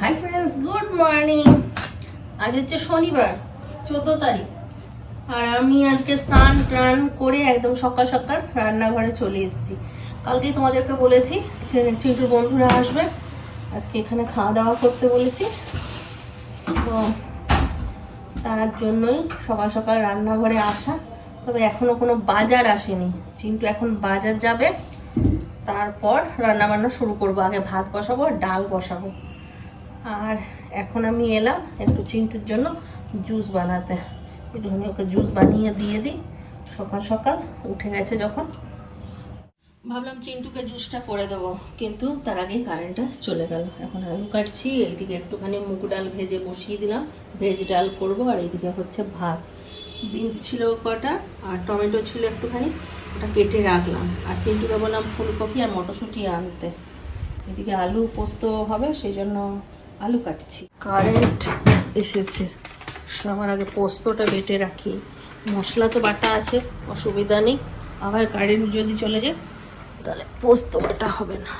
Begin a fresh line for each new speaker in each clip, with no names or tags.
Hi friends good morning আজ হচ্ছে শনিবার, চোদ্দ তারিখ। আর আমি আজকে স্নান টান করে একদম সকাল সকাল রান্নাঘরে চলে এসেছি। কালকেই তোমাদেরকে বলেছি চিন্টুর বন্ধুরা আসবে। আজকে এখানে খাওয়া দাওয়া করতে বলেছি। তো তার জন্যই সকাল সকাল রান্নাঘরে আসা। তবে এখনও কোনো বাজার আসেনি। চিন্টু এখন বাজার যাবে। তারপর রান্না বান্না শুরু করব। আগে ভাত বসাবো আর ডাল বসাবো। আর এখন আমি এলাম একটু চিন্টুর জন্য জুস বানাতে। একটুখানি ওকে জুস বানিয়ে দিয়ে দিই। সকাল সকাল উঠে গেছে যখন। ভাবলাম চিন্টুকে জুসটা করে দেবো, কিন্তু তার আগেই কারেন্টটা চলে গেল। এখন আলু কাটছি, এইদিকে একটুখানি মুগ ডাল ভেজে বসিয়ে দিলাম। ভেজ ডাল করব, আর এইদিকে হচ্ছে ভাত। বিনস ছিল কটা, আর টমেটো ছিল একটুখানি। ওটা কেটে রাখলাম। আর চিন্টুকে বললাম ফুলকপি আর মটরশুঁটি আনতে। এদিকে আলু পোস্ত হবে, সেই জন্য আলু কাটছি। কারেন্ট এসেছে। সবার আগে পোস্তটা বেটে রাখি। মশলা তো বাটা আছে, অসুবিধা নেই। আবার কারেন্ট যদি চলে যায়, তাহলে পোস্ত বাটা হবে না।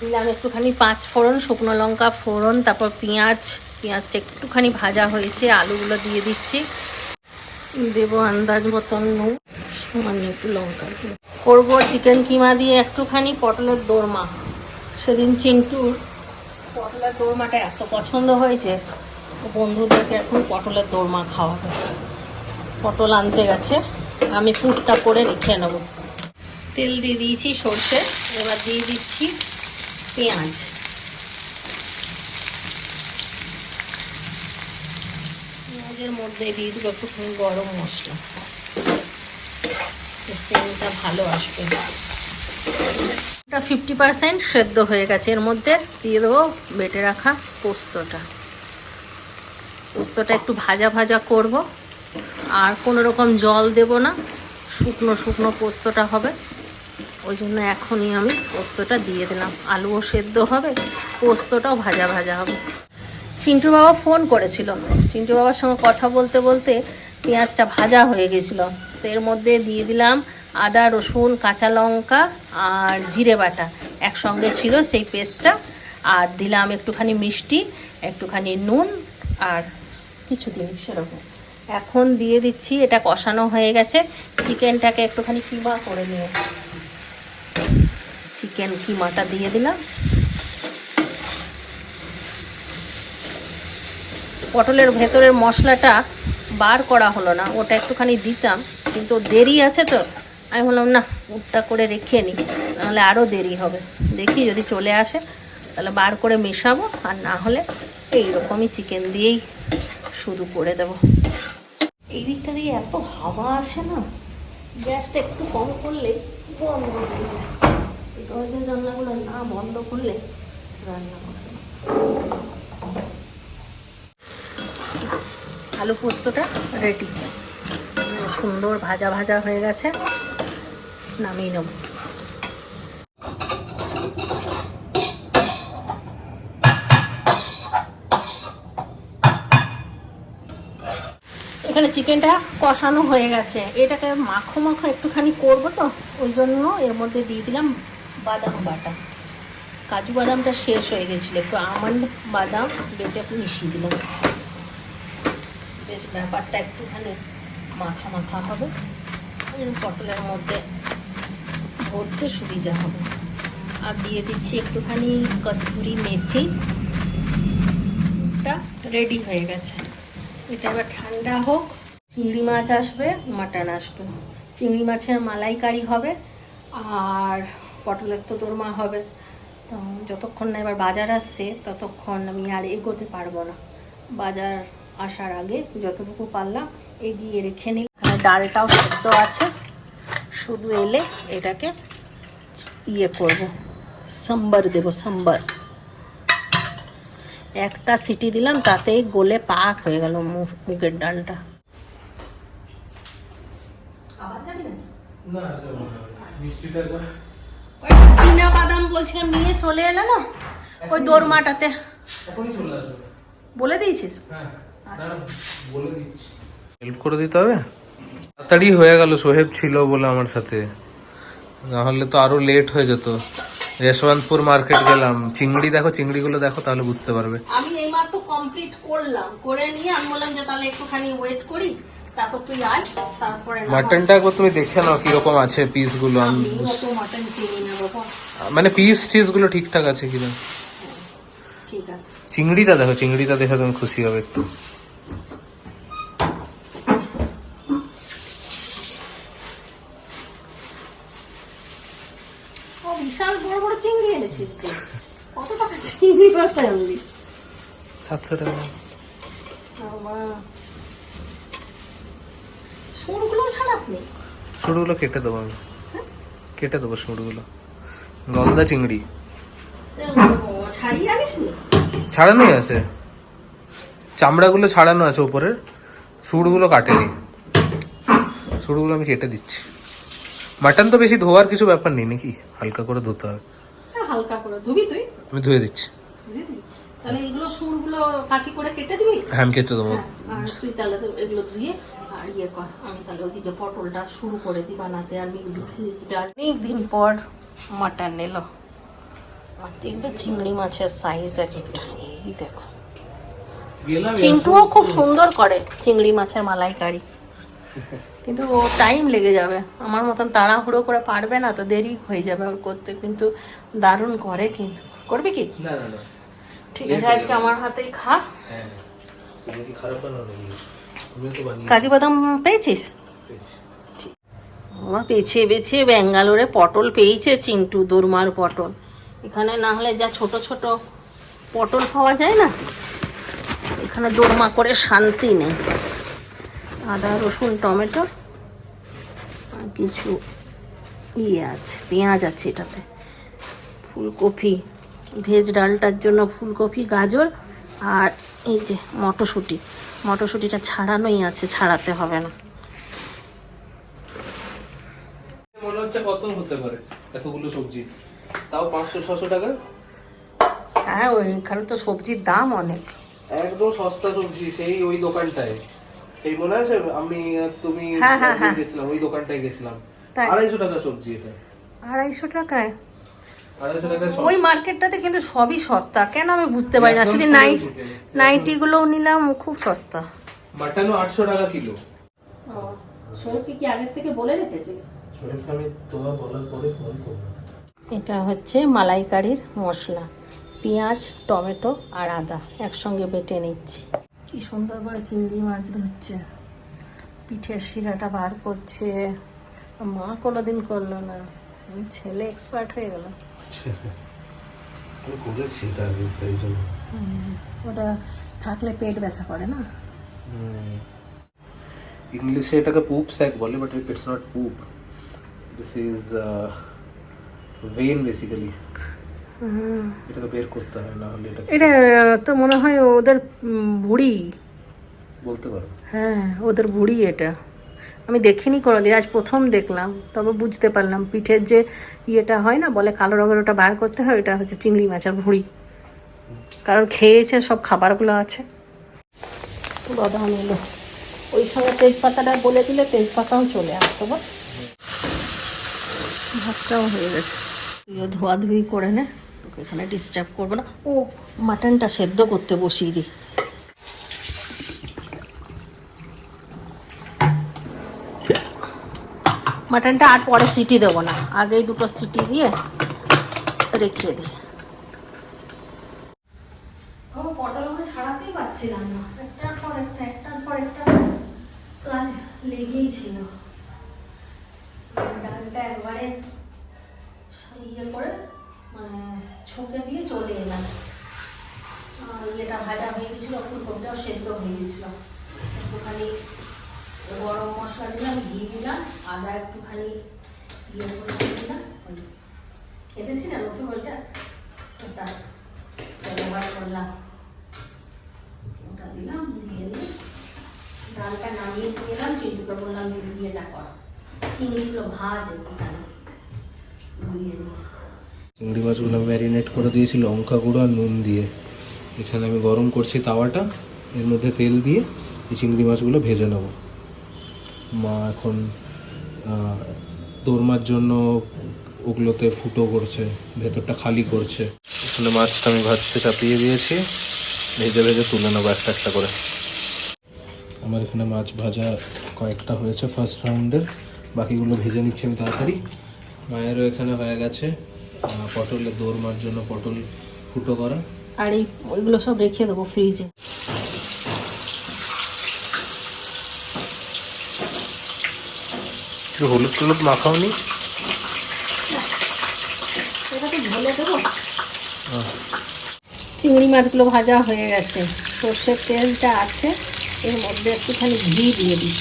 দিলাম একটুখানি পাঁচ ফোড়ন, শুকনো লঙ্কা ফোড়ন, তারপর পেঁয়াজ। পেঁয়াজটা একটুখানি ভাজা হয়েছে, আলুগুলো দিয়ে দিচ্ছি। দেবো আন্দাজ মতন নুন, সামান্য একটু লঙ্কা করব চিকেন কিমা দিয়ে একটুখানি পটলের দোরমা সেদিন চিন্টুর পটলের দোরমাটা এত পছন্দ হয়েছে বন্ধুদেরকে এখন পটলের দোরমা খাওয়াবে। পটল আনতে গেছে, আমি পুরটা করে রেখে নেব। তেল দিয়ে দিয়েছি সর্ষে, এবার দিয়ে দিচ্ছি পেঁয়াজ। মধ্যে দিয়ে দিল একটুখানি গরম মশলা। সেন্টটা ভালো আসবে। ফিফটি পার্সেন্ট সেদ্ধ হয়ে গেছে। এর মধ্যে দিয়ে দেবো বেটে রাখা পোস্তটা। পোস্তটা একটু ভাজা ভাজা করব। আর কোনো রকম জল দেব না। শুকনো শুকনো পোস্তটা হবে। ওই জন্য এখনই আমি পোস্তটা দিয়ে দিলাম। আলুও সেদ্ধ হবে, পোস্তটাও ভাজা ভাজা হবে। চিন্টু বাবা ফোন করেছিল। চিন্টু বাবার সঙ্গে কথা বলতে বলতে পেঁয়াজটা ভাজা হয়ে গেছিল। এর মধ্যে দিয়ে দিলাম আদা, রসুন, কাঁচা লঙ্কা আর জিরে বাটা। একসঙ্গে ছিল সেই পেস্টটা। আর দিলাম একটুখানি মিষ্টি, একটুখানি নুন আর কিছু দিন সেরকম। এখন দিয়ে দিচ্ছি, এটা কষানো হয়ে গেছে। চিকেনটাকে একটুখানি কিমা করে নিয়ে। চিকেন কিমাটা দিয়ে দিলাম। পটলের ভেতরের মশলাটা বার করা হলো না, ওটা একটুখানি দিতাম, কিন্তু দেরি আছে তো। আমি বললাম, না, উটটা করে রেখে নিই নাহলে আরও দেরি হবে। দেখি যদি চলে আসে, তাহলে বার করে মেশাবো, আর না হলে এইরকমই চিকেন দিয়েই শুধু করে দেব। এই দিকটা দিয়ে এত হাওয়া আসে না, গ্যাসটা একটু কম করলে বন্ধ হয়ে যায়। দরজা জানলাগুলো না বন্ধ করলে রান্না করে না। আলু পোস্তটা রেডি সুন্দর ভাজা ভাজা হয়ে গেছে। নামিয়ে নেব। এখানে চিকেনটা কষানো হয়ে গেছে। এটাকে মাখো মাখো একটুখানি করব তো, ওই জন্য এর মধ্যে দিয়ে দিলাম বাদাম বাটা। কাজু বাদামটা শেষ হয়ে গেছিল। একটু আমন্ড বাদাম, বেটে মিশিয়ে দিলাম বেশ ব্যাপারটা একটুখানি মাখা মাখা হবে। পটলের মধ্যে ভরতে সুবিধা হবে। আর দিয়ে দিচ্ছি একটুখানি কস্তুরি মেথি। রেডি হয়ে গেছে। এটা এবার ঠান্ডা হোক। চিংড়ি মাছ আসবে, মাটন আসবে। চিংড়ি মাছের মালাইকারি হবে আর পটলের তো দোরমা হবে। তো যতক্ষণ না এবার বাজার আসছে, ততক্ষণ আমি আর এগোতে পারব না। বাজার আসার আগে যতটুকু পারলাম এগিয়ে রেখে নিলাম। এখানে ডালটাও সেদ্ধ আছে। শুধু এলে এটাকে ইয়ে করব। সাম্বার দেবো সাম্বার। একটা সিটি দিলাম তাতেই গলে পাক হয়ে গেল মু- মুগের ডালটা। চীনা বাদাম বলছিলাম নিয়ে চলে এলে না? ওই দোরমাটাতে। বলে দিয়েছিস?
হ্যাঁ। হেল্প করে দিতে হবে? তাড়াতাড়ি হয়ে গেল সোহেব ছিল বলে আমার সাথে।
নাহলে তো আরও লেট হয়ে যেত। যশবন্তপুর মার্কেট গেলাম। চিংড়ি দেখো চিংড়িগুলো দেখো তাহলে বুঝতে পারবে।
আমি এইমাত্র কমপ্লিট করলাম। করে নিয়ে আমি বললাম যে তাহলে একটুখানি ওয়েট করি তারপর তুই আয় তারপরে
মাটনটা একবার তুমি দেখে নাও কীরকম আছে পিসগুলো আমি
আমি মাটন চিনি না বাবা।
মানে পিস টিসগুলো ঠিকঠাক আছে কিনা?
ঠিক আছে।
চিংড়িটা দেখো চিংড়িটা দেখে তুমি খুশি হবে একটু
ও বিশাল বড় বড় চিংড়ি এনেছিস তুই। কত টাকা চিংড়ি বাটা আনলি?
সাতশো টাকা।
আমার ছাড়াস নি
সুরগুলো কেটে দেবো আমি। কেটে দেবো সুরগুলো গলদা চিংড়ি।
ছাড়িয়ে আনিস নি?
ছাড়ানোই আছে। চামড়াগুলো ছাড়ানো আছে উপরের সুরগুলো কাটেনি। সুরগুলো আমি কেটে দিচ্ছি। মাটন তো বেশি ধোয়ার কিছু ব্যাপার নেই নাকি? হালকা করে ধুতে হবে।
হ্যাঁ, হালকা করে ধুবি তুই?
আমি ধুয়ে দিচ্ছি।
তাহলে এগুলো সুরগুলো কাঁচি করে কেটে দিবি?
হ্যাঁ আমি কেটে দেবো।
হ্যাঁ, আর তুই তাহলে এগুলো ধুয়ে আর ইয়ে কর আমি তাহলে ওদিকে পটলটা শুরু করে দিই বানাতে আর মিক্স ভেজ ডাল অনেক দিন পর মাটন এলো। আর দেখবে চিংড়ি মাছের সাইজ এক একটা। এই দেখো। চিন্টুও খুব সুন্দর করে চিংড়ি মাছের মালাইকারি। কিন্তু ও টাইম লেগে যাবে। আমার মতন তাড়াহুড়ো করে পারবে না তো দেরি হয়ে যাবে ওর করতে। কিন্তু দারুণ করে কিন্তু। করবি কি?
না না না।
ঠিক আছে আজকে আমার হাতেই খা।
হ্যাঁ
কাজু বাদাম পেয়েছিস? বাবা পেছে বেছে ব্যাঙ্গালোরে পটল পেয়েছে চিন্টু দোরমার পটল। এখানে না হলে যা ছোট ছোট পটল পাওয়া যায় না এখানে দোরমা করে শান্তি নেই। আদা রসুন টমেটো আর কিছু ইয়ে আছে পেঁয়াজ আছে এটাতে। ফুলকপি ভেজ ডালটার জন্য ফুলকপি গাজর আর এই যে মটরশুঁটি। মটরশুঁটিটা ছাড়ানোই আছে ছাড়াতে হবে না।
মনে হচ্ছে কত হতে পারে এতগুলো সবজি। তাও পাঁচশো ছশো টাকা?
হ্যাঁ ওইখানে তো সবজির দাম অনেক।
একদম সস্তা সবজি সেই ওই দোকানটায়। সেই মনে আছে? আমি তুমি
হ্যাঁ, হ্যাঁ, হ্যাঁ।
গেছিলাম ওই দোকানটায় গেছিলাম। আড়াইশো টাকা সবজি এটা।
আড়াইশো টাকায়? ওই মার্কেটটাতে কিন্তু সবই সস্তা। কেন আমি বুঝতে পারি না? শুধু নাইট নাইটিগুলোও নিলাম খুব সস্তা।
মাটনও আটশো টাকা কিলো।
কি আগের থেকে বলে রেখেছি?
শরীফকে আমি তোমার বলার পরে ফোন করব
এটা হচ্ছে মালাইকারির মশলা। পেঁয়াজ টমেটো আর আদা একসঙ্গে বেটে নিচ্ছি। কি সুন্দর করে চিংড়ি মাছ ধরছে। পিঠের শিরাটা বার করছে। মা কোনোদিন করল না। ছেলে এক্সপার্ট হয়ে গেল। ওটা থাকলে পেট ব্যথা করে না?
ইংলিশে এটাকে পুপ স্যাক বলে but it's not poop this is vein basically এটাকে বের করতে হয় না হলে এটা
এটা তো মনে হয় ওদের বুড়ি।
বলতে পারো।
হ্যাঁ ওদের বুড়ি এটা। আমি দেখিনি কোনোদিন আজ প্রথম দেখলাম তবে বুঝতে পারলাম। পিঠের যে ইয়েটা হয় না বলে কালো রঙের ওটা বার করতে হয় ওটা হচ্ছে চিংড়ি মাছের ভুড়ি। কারণ খেয়েছে সব খাবারগুলো আছে। বাদাম এলো। ওই সময় তেজপাতাটা বলে দিলে তেজপাতাও চলে আসতো বা। ভাতটাও হয়ে গেছে। ধোয়াধুয়ি করে নে। তোকে এখানে ডিস্টার্ব করব না। ও মাটনটা সেদ্ধ করতে বসিয়ে দিই মাটনটা আর পরে সিটি দেবো না। আগেই দুটো সিটি দিয়ে রেখে দিই না। একটার পর একটা, একটার পর একটা। লেগেই ছিল। ডালটা একবারে ইয়ে করে মানে ছুঁকে দিয়ে চলে এলাম। ইয়েটা ভাজা হয়ে গেছিল, ফুলকপিটাও সেদ্ধ হয়ে গেছিল। একটুখানি গরম মশলা দিলাম ঘি দিলাম, আদা একটুখানি ইয়ে করে দিয়ে দিলাম কেটেছি না, নতুন ওইটা ওটা ব্যবহার করলাম। ওটা দিলাম, দিয়ে ডালটা নামিয়ে দিয়ে এলাম চিংড়িকে বললাম যে ইয়েটা কর ভাজ একটুখানি ঘুরিয়ে নিয়ে।
চিংড়ি মাছগুলো ম্যারিনেট করে দিয়েছি, লঙ্কা গুঁড়ো আর নুন দিয়ে। এখানে আমি গরম করছি তাওয়াটা, এর মধ্যে তেল দিয়ে এই চিংড়ি মাছগুলো ভেজে নেব। মা এখন দোরমার জন্য ওগুলোতে ফুটো করছে, ভেতরটা খালি করছে। এখানে মাছটা আমি ভাজতে চাপিয়ে দিয়েছি, ভেজে ভেজে তুলে নেব একটা একটা করে। আমার এখানে মাছ ভাজা কয়েকটা হয়েছে ফার্স্ট রাউন্ডের বাকিগুলো ভেজে নিচ্ছি আমি তাড়াতাড়ি। মায়েরও এখানে হয়ে গেছে। পটলের দোরমার জন্য পটল ফুটো করা।
আর এই ওইগুলো সব রেখে দেবো ফ্রিজে।
হলুদ টলুদ মাখাওনি?
এটাকে চিংড়ি মাছগুলো ভাজা হয়ে গেছে। সর্ষের তেলটা আছে এর মধ্যে একটুখানি ঘি দিয়ে দিই।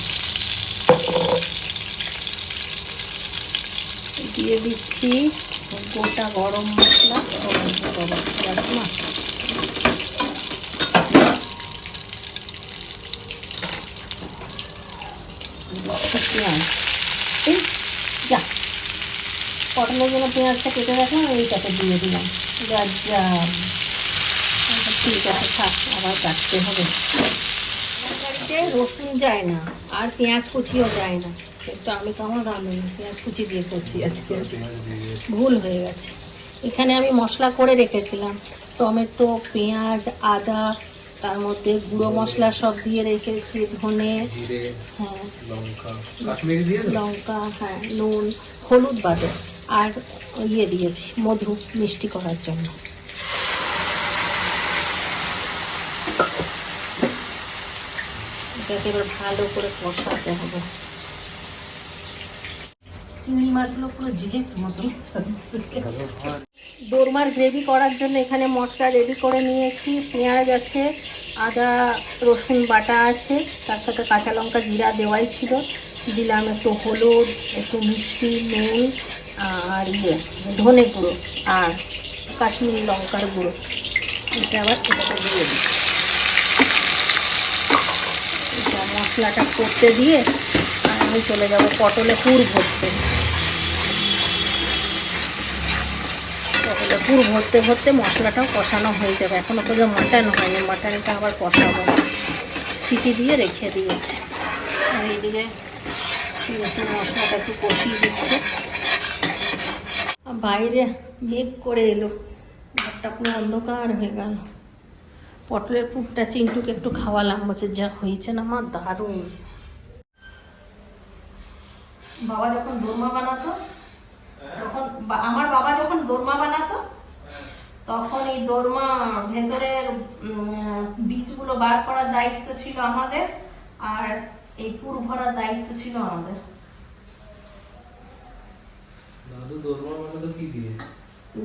দিয়ে দিচ্ছি। গোটা গরম মশলা বাবা, যা পটলের জন্য পেঁয়াজটা কেটে রাখলাম এইটাকে দিয়ে দিলাম। গাজা ঠিক আছে থাক আবার কাটতে হবে। রসুন যায় না আর পেঁয়াজ কুচিও যায় না। আমি তো আমার রান্না পেঁয়াজ কুচি দিয়ে করছি আজকে। ভুল হয়ে গেছে। এখানে আমি মশলা করে রেখেছিলাম। টমেটো পেঁয়াজ আদা তার মধ্যে গুঁড়ো মশলা সব দিয়ে রেখেছি ধনে হ্যাঁ লঙ্কা হ্যাঁ নুন হলুদ বাদে। আর ইয়ে দিয়েছি মধু মিষ্টি করার জন্য। এটাকে এবার ভালো করে কষাতে হবে। চিংড়ি মাছগুলো পুরো জিলেট মতন। দোরমার গ্রেভি করার জন্য এখানে মশলা রেডি করে নিয়েছি, পেঁয়াজ আছে, আদা, রসুন বাটা আছে, তার সাথে কাঁচা লঙ্কা জিরা দেওয়াই ছিল। দিলাম একটু হলুদ, একটু মিষ্টি, নুন আর ইয়ে ধনে গুঁড়ো আর কাশ্মীরি লঙ্কার গুঁড়ো। এটা আবার এটাকে দিয়ে দিই। এটা মশলাটা করতে দিয়ে আমি চলে যাব পটলে পুর ভরতে পটলে পুর ভরতে ভরতে মশলাটাও কষানো হয়ে যাবে। এখনও পর্যন্ত মাটন হয়নি মাটনটা আবার কষাবো। সিটি দিয়ে রেখে দিয়েছি। আর এইদিকে মশলাটা একটু কষিয়ে দিচ্ছে। বাইরে মেঘ করে এলো। ঘরটা পুরো অন্ধকার হয়ে গেল। পটলের পুরটা চিন্টুকে একটু খাওয়ালাম, বলছে যা হয়েছে না আমার দারুণ। বাবা যখন দোরমা বানাতো তখন আমার বাবা যখন দোরমা বানাতো তখন এই দোরমা ভেতরের বীজগুলো বার করার দায়িত্ব ছিল আমাদের আর এই পুর ভরার দায়িত্ব ছিল আমাদের।
দাদু দোরমা মানে তো কি দিয়ে?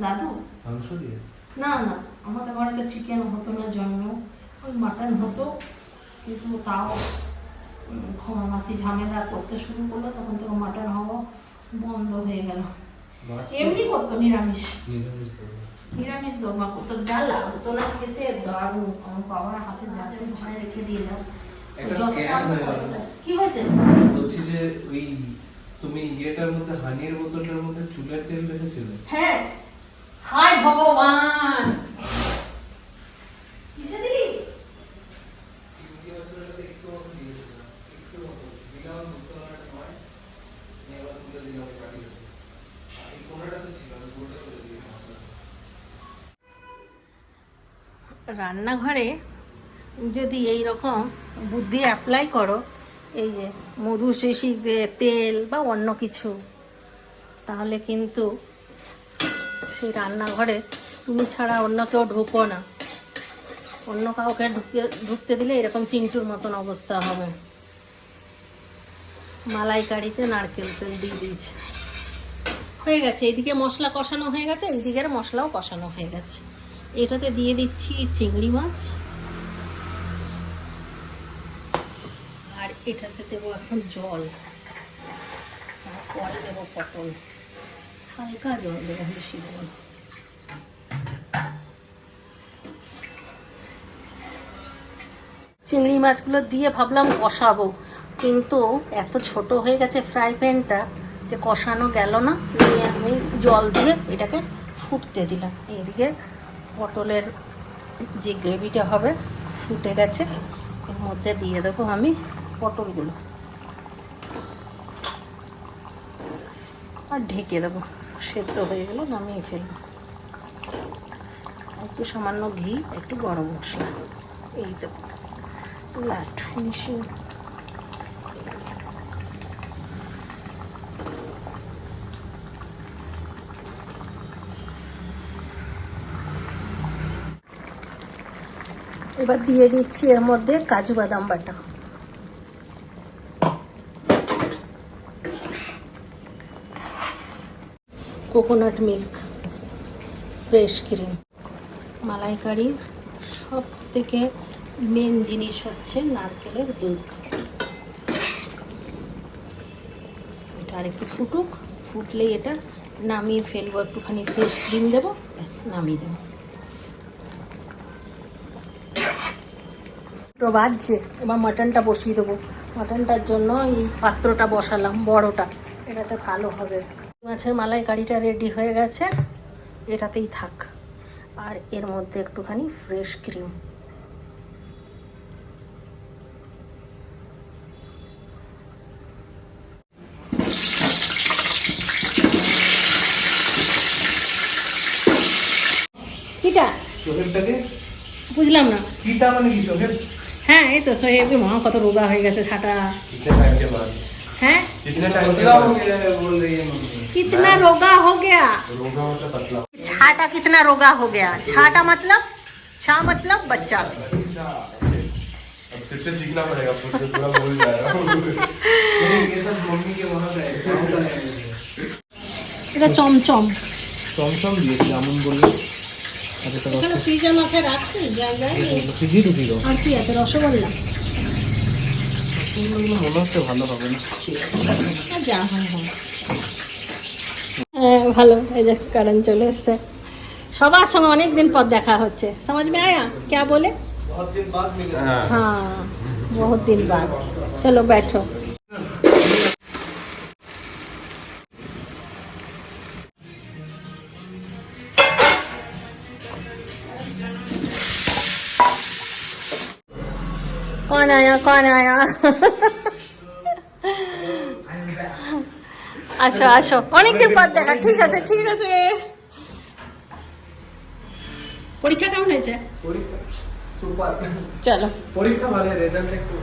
দাদু?
মাংস দিয়ে?
না না আমাদের ঘরে তো চিকেন হতো না জন্ম ওই মাটন হতো কিন্তু তাও ক্ষমা মাসি ঝামেলা করতে শুরু করল তখন তো মাটন হওয়া বন্ধ হয়ে গেল। এমনি করতো নিরামিষ।
নিরামিষ
করতো ডালা না খেতে দারুণ। আমার বাবার হাতে যাতে আমি রেখে দিয়ে যাও।
হয়ে।
কি হয়েছে?
বলছি যে ওই তুমি ইয়েটার মধ্যে হানির বোতলটার মধ্যে চুলের তেল রেখেছিলে?
হ্যাঁ। হায় ভগবান! রান্নাঘরে যদি এই রকম বুদ্ধি অ্যাপ্লাই করো, এই যে মধু শিশি তেল বা অন্য কিছু, তাহলে কিন্তু সেই রান্নাঘরে তুমি ছাড়া অন্য কেউ ঢুকো না। অন্য কাউকে ঢুকে ঢুকতে দিলে এরকম চিন্টুর মতন অবস্থা হবে। মালাইকারিতে নারকেল তেল দিয়ে দিয়েছে। হয়ে গেছে, এইদিকে মশলা কষানো হয়ে গেছে, এইদিকের মশলাও কষানো হয়ে গেছে। এটাতে দিয়ে দিচ্ছি চিংড়ি মাছ। আর এটাতে দেবো এখন জল। পরে দেবো পটল। হালকা জল দেবো বেশি দেবো চিংড়ি মাছগুলো দিয়ে ভাবলাম কষাবো। কিন্তু এত ছোট হয়ে গেছে ফ্রাই প্যানটা যে কষানো গেল না। নিয়ে আমি জল দিয়ে এটাকে ফুটতে দিলাম। এইদিকে পটলের যে গ্রেভিটা হবে, ফুটে গেছে, এর মধ্যে দিয়ে দেবো আমি পটলগুলো। আর ঢেকে দেবো, সেদ্ধ হয়ে গেলে নামিয়ে ফেলব। একটু সামান্য ঘি, একটু গরম মশলা, এই তো লাস্ট ফিনিশিং এবার দিয়ে দিচ্ছি এর মধ্যে কাজু বাদাম বাটা। Coconut milk, fresh cream. মালাইকারির সব থেকে মেন জিনিস হচ্ছে নারকেলের দুধ। এটা আর একটু ফুটুক, ফুটলেই এটা নামিয়ে ফেলব, একটুখানি ফ্রেশ ক্রিম দেবো, ব্যাস, নামিয়ে দেবো। তো বাজছে এবার মাটনটা বসিয়ে দেবো। মাটনটার জন্য এই পাত্রটা বসালাম বড়টা। এটাতে ভালো হবে। মাছের মালাইকারিটা রেডি হয়ে গেছে। এটাতেই থাক। আর এর মধ্যে একটুখানি ফ্রেশ ক্রিম কিটা? বুঝলাম না।
কিটা মানে কি সোহেব
হ্যাঁ এই তো সোহেব মা কত রোগা হয়ে গেছে ছাটা
कितने टाइम के बाद
হ্যাঁ
कितने टाइम के बाद बोल रही है मम्मी
कितना रोगा हो गया
रोगा मतलब पतला
छाटा कितना रोगा हो गया छाटा मतलब छा मतलब बच्चा
अब फिर से सीखना पड़ेगा फिर से पूरा भूल जा रहा हूँ नहीं, ये सब मम्मी के वहाँ का है गाँव का है मुझे।
এটা চমচম
চমচম দিয়েছি আমন বললে আচ্ছা তো
এখানে ফ্রিজের মাথায় রাখছি জায়গায়
ফ্রিজে ঢুকি দাও
আর কি আছে রসগোল্লা
মনে হচ্ছে ভালো হবে না
আর যা হয় হয় হ্যাঁ ভালো এই যে কারণ চলে এসছে সবার সঙ্গে অনেক দিন পর দেখা হচ্ছে সমাজ মে আয়া क्या बोले
হ্যাঁ
हाँ बहुत दिन बाद चलो बैठो कौन आया कौन आया আসো আসো অনেকদিন পর দেখা ঠিক আছে ঠিক আছে পরীক্ষা কেমন হয়েছে চলো
পরীক্ষা ভালো রেজাল্ট একটু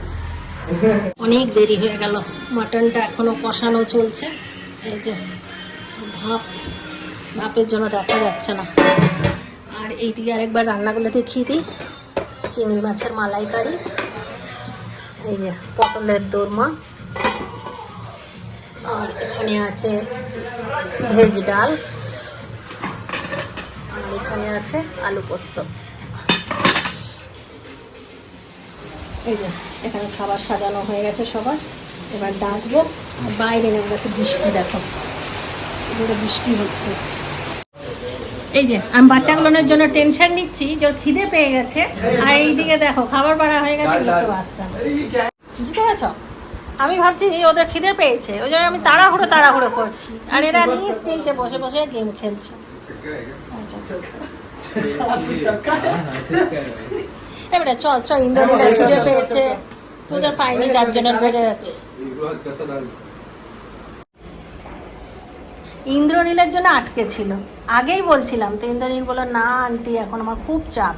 অনেক দেরি হয়ে গেল মাটনটা এখনো কষানো চলছে এই যে ভাপ ভাপের জন্য দেখা যাচ্ছে না আর এইদিকে আরেকবার রান্নাগুলো দেখিয়ে দিই চিংড়ি মাছের মালাইকারি এই যে পটলের দোরমা। আর এখানে আছে ভেজ ডাল। আর এখানে আছে আলু পোস্ত। এই যে, এখানে খাবার সাজানো হয়ে গেছে সবার। এবার ডাকবো বাইরে নেমে গেছে বৃষ্টি, দেখো। বৃষ্টি হচ্ছে। এই যে আমি বাচ্চাগুলোর জন্য টেনশন নিচ্ছি যে খিদে পেয়ে গেছে। আর এইদিকে দেখো খাবার বাড়া হয়ে গেছে আসছে বুঝতে গেছো আমি ভাবছি ওদের খিদে পেয়েছে ওই জন্য আমি তাড়াহুড়ো তাড়াহুড়ো করছি। আর এরা নিশ্চিন্তে বসে বসে গেম খেলছে। এবারে চ চ ইন্দ্রনীলের খিদে পেয়েছে। তোদের পাইনি চারজনের বেড়ে যাচ্ছে। ইন্দ্রনীলের জন্য আটকে ছিল। আগেই বলছিলাম তো ইন্দ্রনীল বললো না আন্টি এখন আমার খুব চাপ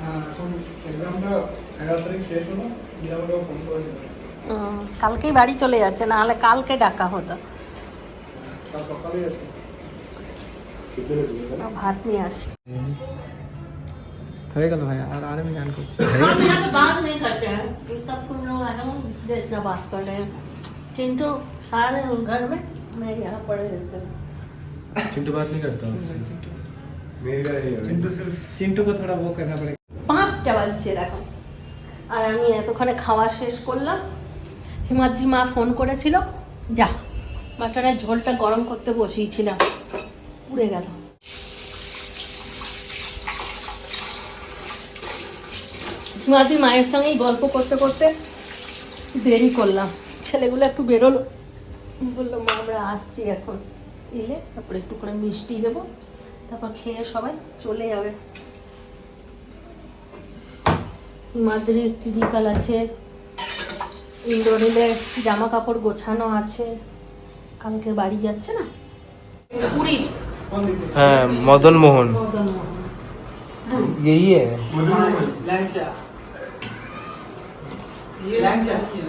হ্যাঁ এখন এক্সামটা এগারো তারিখ শেষ হলো দিয়ে আমাকে ফোন করে দেবে
উম, কালকেই বাড়ি চলে যাচ্ছে না হলে কালকে ডাকা হতো
কাল সকালে আছে
ভাত নিয়ে আসি
হয়ে গেল ভাই আর আর আমি গান করছি
हम यहाँ पे बात नहीं करते हैं ये सब तुम लोग आ जाओ देश का बात कर रहे हैं चिंटू सारे घर में मैं यहाँ पड़े रहते हूँ
चिंटू बात नहीं करता चिंटू सिर्फ चिंटू को थोड़ा वो करना पड़ेगा
পাঁচটা বাজছে দেখো আর আমি এতক্ষণে খাওয়া শেষ করলাম হিমাদ্রি মা ফোন করেছিল যা মাটনের ঝোলটা গরম করতে বসিয়েছিলাম পুড়ে গেল হিমাদ্রি মায়ের সঙ্গেই গল্প করতে করতে দেরি করলাম ছেলেগুলো একটু বেরোলো বললো মা আমরা আসছি এখন এলে তারপরে একটু করে মিষ্টি দেবো তারপর খেয়ে সবাই চলে যাবে হিমাদ্রির রিকাল আছে ইন্দ্রনীলের জামা কাপড় গোছানো আছে কালকে বাড়ি যাচ্ছে না পুরীর
কোন দিকে
হ্যাঁ মদন মোহন
মদন মোহন
यही है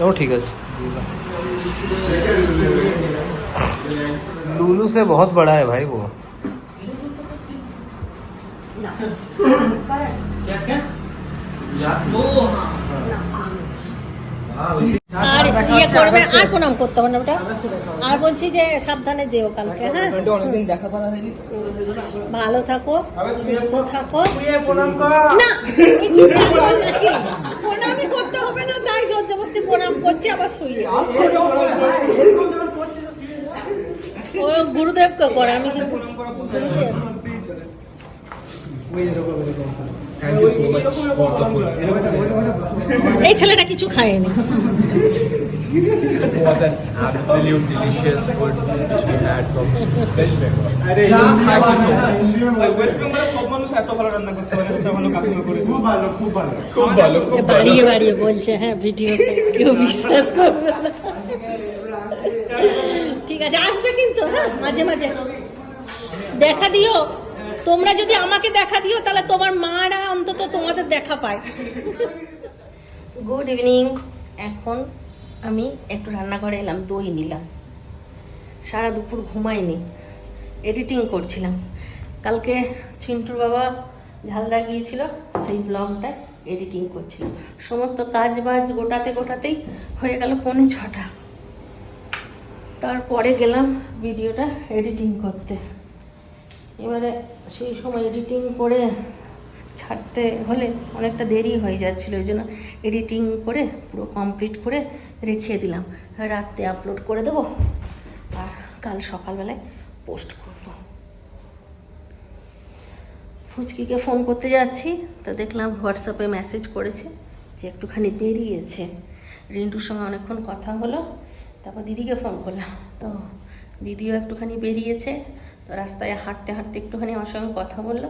ও ঠিক আছে लूलू से बहुत बड़ा है भाई वो
না কারণ
क्या क्या ओ
আর ইয়ে করবে আর প্রণাম করতে হবে না ওটা। আর বলছি যে সাবধানে যেও কালকে হ্যাঁ? ভালো থাকো সুস্থ থাকো।
শুয়ে প্রণাম করা।
না? প্রণামই করতে হবে না তাই জোর জবরদস্তি প্রণাম করছি আবার শুয়ে। ও গুরুদেবকে করে আমি গুরুদেব। এই ছেলেটা কিছু খায়নি। হ্যাঁ ভিডিও ঠিক আছে আসবে কিন্তু হ্যাঁ, মাঝে মাঝে। দেখা দিও তোমরা যদি আমাকে দেখা দিও তাহলে তোমার মারা অন্তত তোমাদের দেখা পায় গুড ইভিনিং এখন আমি একটু রান্নাঘরে এলাম দই নিলাম। সারা দুপুর ঘুমাইনি এডিটিং করছিলাম। কালকে চিন্টুর বাবা ঝালদা গিয়েছিল সেই ব্লগটা এডিটিং করছিলাম। সমস্ত কাজ বাজ গোটাতে গোটাতেই হয়ে গেল পৌনে ছটা। তারপরে গেলাম ভিডিওটা এডিটিং করতে। এবারে সেই সময় এডিটিং করে ছাড়তে হলে অনেকটা দেরি হয়ে যাচ্ছিল, ওই জন্য এডিটিং করে পুরো কমপ্লিট করে রেখে দিলাম। রাত্রে আপলোড করে দেবো আর কাল সকালবেলায় পোস্ট করব। ফুচকিকে ফোন করতে যাচ্ছি, তো দেখলাম হোয়াটসঅ্যাপে মেসেজ করেছে যে একটুখানি বেরিয়েছে। রিন্টুর সঙ্গে অনেকক্ষণ কথা হলো, তারপর দিদিকে ফোন করলাম। তো দিদিও একটুখানি বেরিয়েছে, তো রাস্তায় হাঁটতে হাঁটতে একটুখানি আমার সঙ্গে কথা বলল।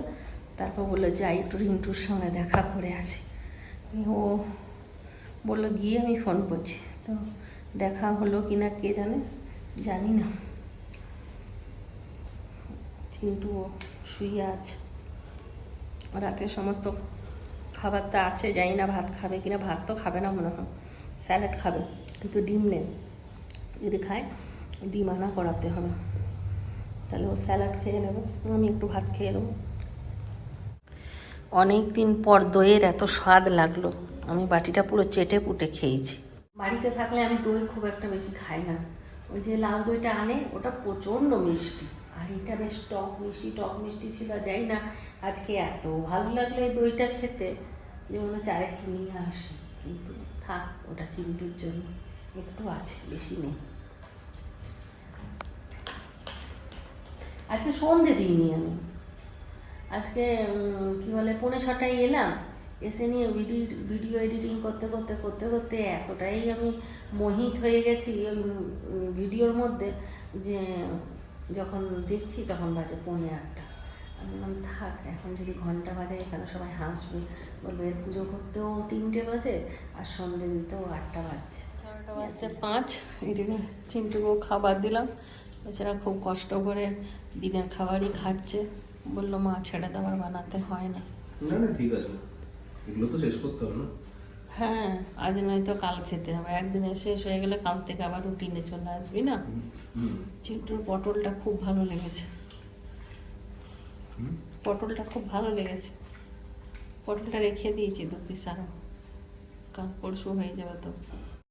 তারপর বলল, যাই, একটু রিন্টুর সঙ্গে দেখা করে আসি। ও বলল, গিয়ে আমি ফোন করছি। তো দেখা হলো কি না, কে জানে? জানি না। কিন্তু ও শুয়ে আছে। রাতে সমস্ত খাবার তো আছে, জানি না ভাত খাবে কিনা ভাত তো খাবে না মনে হয়, স্যালাড খাবে, কিন্তু ডিম নেই। যদি খায়, ডিম আনা করাতে হবে। তাহলে ও স্যালাড খেয়ে নেবে, আমি একটু ভাত খেয়ে নেব। অনেক দিন পর দইয়ের এত স্বাদ লাগল। আমি বাটিটা পুরো চেটে পুটে খেয়েছি। বাড়িতে থাকলে আমি দই খুব একটা বেশি খাই না। ওই যে লাল দইটা আনে, ওটা প্রচণ্ড মিষ্টি। আর এটা বেশ টক মিষ্টি টক মিষ্টি ছিল যাই না আজকে এত ভালো লাগল এই দইটা খেতে যে মনে হচ্ছে আরেকটু নিয়ে আসি। কিন্তু থাক, ওটা চিন্টুর জন্য। একটু আছে, বেশি নেই। আজকে সন্ধে দিইনি আমি। আজকে কি বলে, পৌনে ছটায় এলাম। এসে নিয়ে ভিডিও ভিডিও এডিটিং করতে করতে করতে করতে এতটাই আমি মোহিত হয়ে গেছি ওই ভিডিওর মধ্যে যে যখন দেখছি তখন বাজে পৌনে আটটা। আমি বললাম, থাক, এখন যদি ঘণ্টা বাজে এখানে সবাই হাসবে। বলবে পুজো করতেও তিনটে বাজে আর সন্ধে দিতেও আটটা বাজছে। এগারোটা বাজতে পাঁচ। এদিকে চিন্টুকেও খাবার দিলাম। এছাড়া খুব কষ্ট করে দিনের খাবারই খাচ্ছে। বলল মা ছেড়ে দেওয়ার বানাতে হয় না।
না না ঠিক আছে। এগুলো তো শেষ করতে হবে না।
হ্যাঁ আজ নয়তো কাল খেতে হবে। একদিনে শেষ হয়ে গেলে কাল থেকে আবার রুটিনে চলে আসবি না? চিন্টুর পটলটা খুব ভালো লেগেছে। পটলটা খুব ভালো লেগেছে। পটলটা রেখে দিয়েছি দু পিস আরও কাল পরশু হয়ে যাবে তো।